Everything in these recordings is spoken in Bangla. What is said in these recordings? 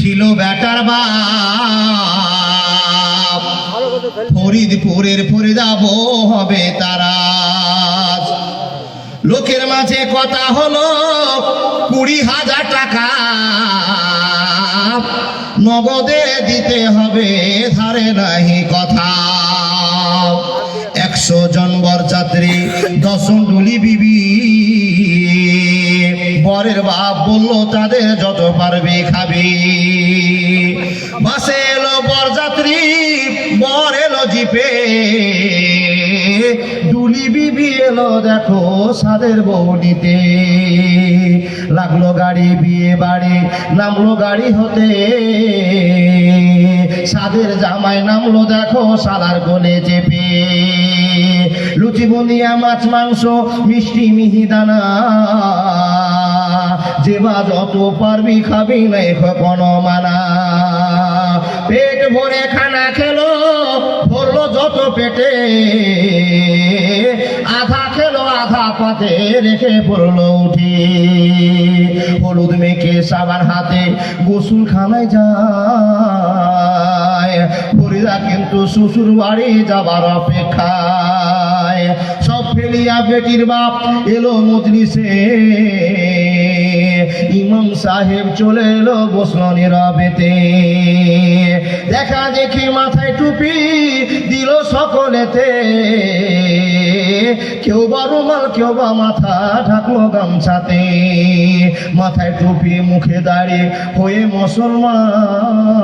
ছিল বেটার বাপ। ফরিদপুরের ফরিদাব হবে তারা লোকের মাঝে কথা হলো, কুড়ি হাজার টাকা। নগদে দিতে হবে, ধারে নাহি কথা। একশো জন বরযাত্রী, দশম ডুলি বিবি। বরের বাপ বলল তাদের যত পারবে খাবে। বাসে এলো বরযাত্রী, বর এলো জিপে। ডুলি বিবি এলো, দেখো সাদের বৌনিতে লাগল গাড়ি, বিয়ে বাড়ি, নামলো গাড়ি হতে। সাদের জামাই নামলো, দেখো সালার গোলে চেপে। লুচি বুনিয়া মাছ, মাংস, মিষ্টি মিহিদানা। যেবা যত পারবি খাবি নাই কোনো মানা। পেট ভরে খানা খেলো ভরলো যত পেটে। আধা খেলো, আধা পাতে রেখে পড়ল উঠে। হলুদ মেখে সাবান হাতে গোসল খানায় যায় কিন্তু শ্বশুর বাড়ি যাবার অপেক্ষায়। সব ফেলিয়া বেটির বাপ এলো মজলিসে। ইমাম সাহেব চলে এলো বসল নীরবেতে দেখা দেখি মাথায় টুপি দিল সকলেতে। কেউ বা রুমাল, কেউ বা মাথা ঢাকলো গামছাতে। মাথায় টুপি, মুখে দাঁড়িয়ে হয়ে মুসলমান।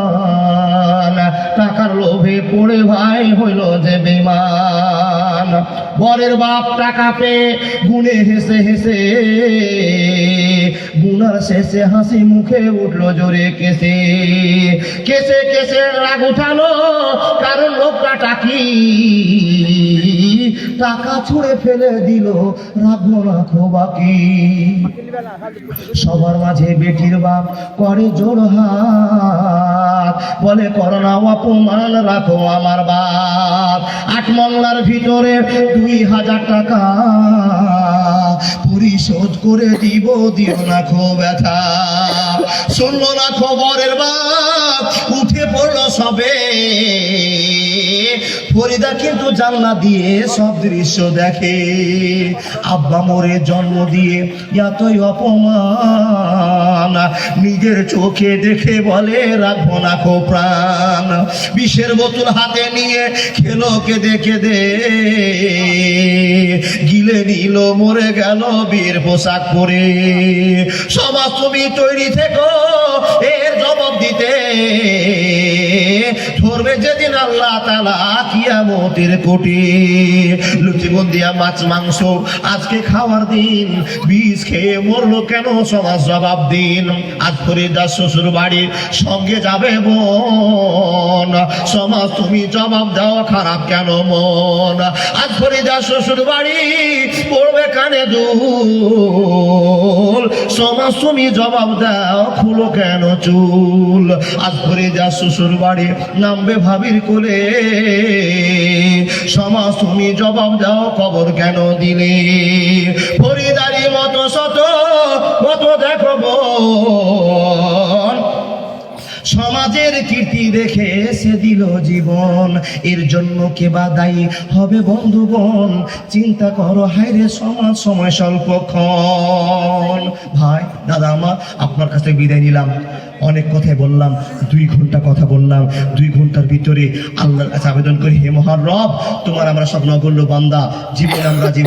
টাকার লোভে পড়ে ভাই হইল যে বেমান বরের বাপ টাকা পেয়ে গুনে হেসে হেসে গুনার শেষে হাসি মুখে উঠল জোরে কেসে। কেসে কেসে রাগ উঠালো, কারণ লোকটা টাকি টাকা ছুঁড়ে ফেলে দিল রাখব রাখো বাকি সবার মাঝে বেটির বাপ করে জোর হাত। বলে, করোনা অপমান, রাখো আমার বাপ। আট মংলার ভিতরে দুই হাজার টাকা। পরিশোধ করে দিব, দিও না খো ব্যথা। শুনলো না খবরের বাপ, উঠে পড়ল সবে। ফরিদা কিন্তু জানলা দিয়ে সব দৃশ্য দেখে। আব্বা মোরে জন্ম দিয়ে এতই অপমান। নিজের চোখে দেখে বলে, রাখব না খো প্রাণ। বিষের বোতল হাতে নিয়ে খেলো কেঁদে কেঁদে। গিলে নিল, মরে গেল বীর পোশাক পরে। সমাজ তুমি তৈরি থেকো, এর জবাব দিতে। ধরবে যেদিন আল্লাহ তালা কিয়ামতের লুচি বন্দিয়া মাছ, মাংস, আজকে খাওয়ার দিন বিষ খেয়ে মরলো কেন? সমাজ জবাব দিন। আজ ফরিদা শ্বশুর বাড়ির সঙ্গে যাবে বোন সমাজ তুমি জবাব দাও, খারাপ কেন মন? আজ ফরিদা শ্বশুর বাড়ি পড়বে কানে দুল। সমাজ তুমি জবাব দাও, খুলো কেন চুল? আজ ফরিদা শ্বশুর বাড়ি নামবে ভাবির কোলে, সমাজ তুমি জবাব দাও, কবর কেন দিলে? ফরিদারি মতো শত, মত দেখো বোন সমাজের কীর্তি দেখে সে দিল জীবন। এর জন্য কে বা দায়ী হবে বন্ধুগণ চিন্তা করো হাইরে সমাজ, সময় স্বল্পক্ষণ ভাই, দাদা আমার আপনার কাছে বিদায় নিলাম। অনেক কথাই বললাম, দুই ঘণ্টা কথা বললাম, দুই ঘণ্টার ভিতরে আল্লাহর কাছে আবেদন করি, হে মহার রব তোমার আমরা সব নগণ্য বান্দা, জীবনে আমরা যে